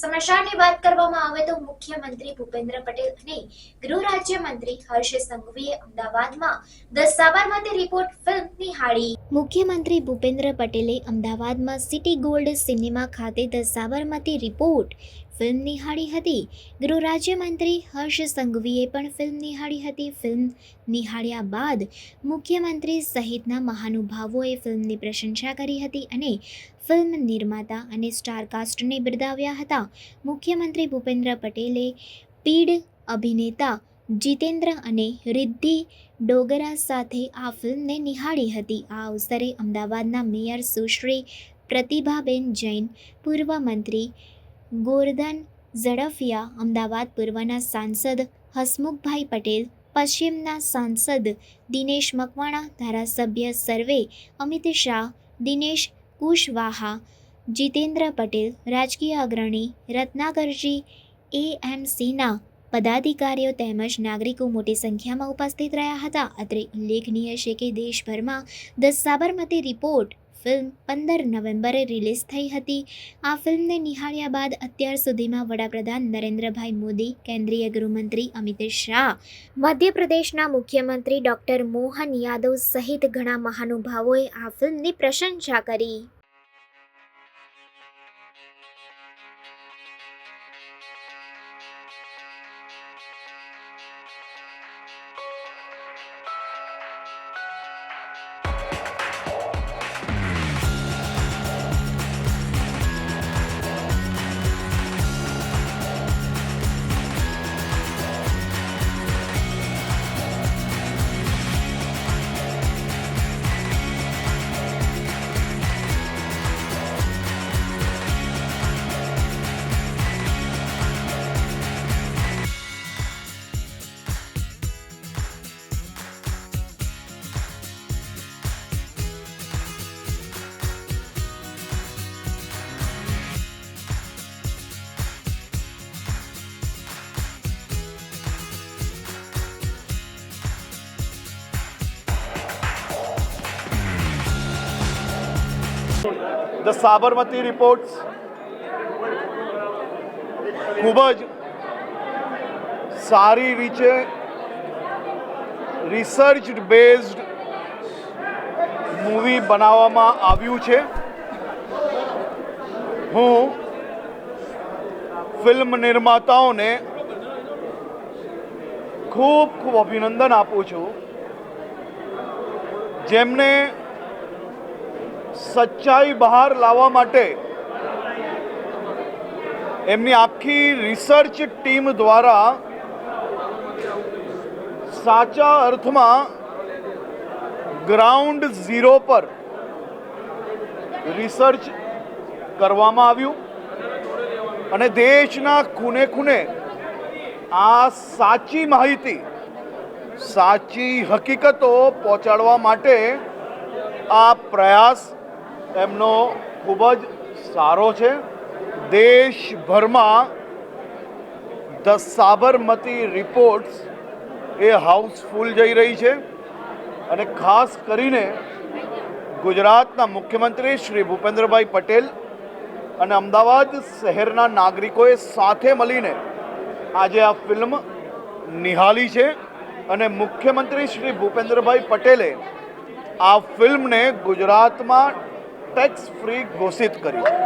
સમાચારની વાત કરવામાં આવે તો મુખ્યમંત્રી ભૂપેન્દ્ર પટેલ અને ગૃહ રાજ્યમંત્રી હર્ષ સંઘવીએ અમદાવાદમાં ધ સાબરમતી રિપોર્ટ ફિલ્મ નિહાળી. મુખ્યમંત્રી ભૂપેન્દ્ર પટેલે અમદાવાદમાં સિટી ગોલ્ડ સિનેમા ખાતે ધ સાબરમતી રિપોર્ટ ફિલ્મ નિહાળી હતી. ગૃહ રાજ્યમંત્રી હર્ષ સંઘવીએ પણ ફિલ્મ નિહાળી હતી. ફિલ્મ નિહાળ્યા બાદ મુખ્યમંત્રી સહિતના મહાનુભાવોએ ફિલ્મની પ્રશંસા કરી હતી અને ફિલ્મ નિર્માતા અને સ્ટારકાસ્ટને બિરદાવ્યા હતા. મુખ્યમંત્રી ભૂપેન્દ્ર પટેલે પીડ અભિનેતા જીતેન્દ્ર અને રિદ્ધિ ડોગરા સાથે આ ફિલ્મને નિહાળી હતી. આ અવસરે અમદાવાદના મેયર સુશ્રી પ્રતિભાબેન જૈન, પૂર્વ મંત્રી ગોરધન ઝડફિયા અમદાવાદ પૂર્વના સાંસદ હસમુખભાઈ પટેલ, પશ્ચિમના સાંસદ દિનેશ મકવાણા, ધારાસભ્ય સર્વે અમિત શાહ, દિનેશ કુશવાહા, જીતેન્દ્ર પટેલ, રાજકીય અગ્રણી રત્નાકરજી એએમસીના પદાધિકારીઓ તેમજ નાગરિકો મોટી સંખ્યામાં ઉપસ્થિત રહ્યા હતા. અત્રે ઉલ્લેખનીય છે કે દેશભરમાં ધ સાબરમતી રિપોર્ટ ફિલ્મ પંદર નવેમ્બરે રિલીઝ થઈ હતી. આ ફિલ્મને નિહાળ્યા બાદ અત્યાર સુધીમાં વડાપ્રધાન નરેન્દ્રભાઈ મોદી, કેન્દ્રીય ગૃહમંત્રી અમિત શાહ, મધ્યપ્રદેશના મુખ્યમંત્રી ડૉક્ટર મોહન યાદવ સહિત ઘણા મહાનુભાવોએ આ ફિલ્મની પ્રશંસા કરી. ધ સાબરમતી રિપોર્ટ્સ ખૂબ જ સારી રીતે રિસર્ચ બેઝડ મૂવી બનાવવામાં આવ્યું છે. હું ફિલ્મ નિર્માતાઓને ખૂબ ખૂબ અભિનંદન આપું છું. જેમને સચ્ચાઈ બહાર લાવવા માટે એમની આખી રિસર્ચ ટીમ દ્વારા સાચા અર્થમાં ગ્રાઉન્ડ ઝીરો પર રિસર્ચ કરવામાં આવ્યું અને દેશના ખૂને ખૂને આ સાચી માહિતી, સાચી હકીકતો પહોંચાડવા માટે આ પ્રયાસ એમનો ખૂબ જ સારો છે. દેશભરમાં ધ સાબરમતી રિપોર્ટ્સ એ હાઉસફુલ જઈ રહી છે અને ખાસ કરીને ગુજરાતના મુખ્યમંત્રી શ્રી ભૂપેન્દ્રભાઈ પટેલ અને અમદાવાદ શહેરના નાગરિકોએ સાથે મળીને આજે આ ફિલ્મ નિહાળી છે અને મુખ્યમંત્રી શ્રી ભૂપેન્દ્રભાઈ પટેલે આ ફિલ્મને ગુજરાતમાં ટેક્સ ફ્રી ઘોષિત કરી. છે